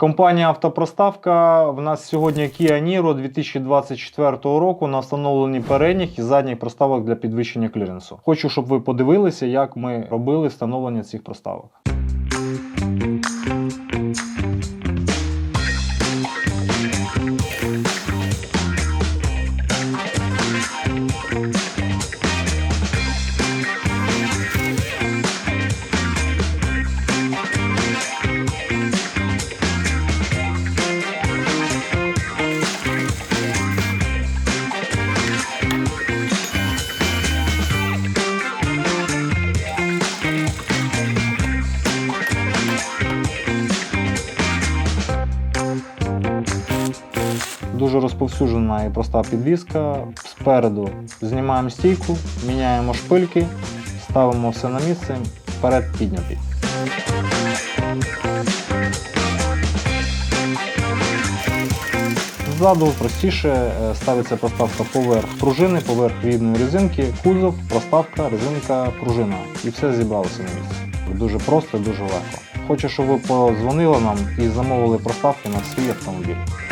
Компанія Автопроставка в нас сьогодні Kia Niro 2024 року на встановленні передніх і задніх проставок для підвищення кліренсу. Хочу, щоб ви подивилися, як ми робили встановлення цих проставок. Дуже розповсюджена і проста підвіска. Спереду знімаємо стійку, міняємо шпильки, ставимо все на місце, вперед піднятий. Ззаду простіше е, ставиться проставка поверх пружини, поверх рідної резинки, кузов, проставка, резинка, пружина. І все зібралося на місці. Дуже просто дуже легко. Хочу, щоб ви подзвонили нам і замовили проставки на свій автомобіль.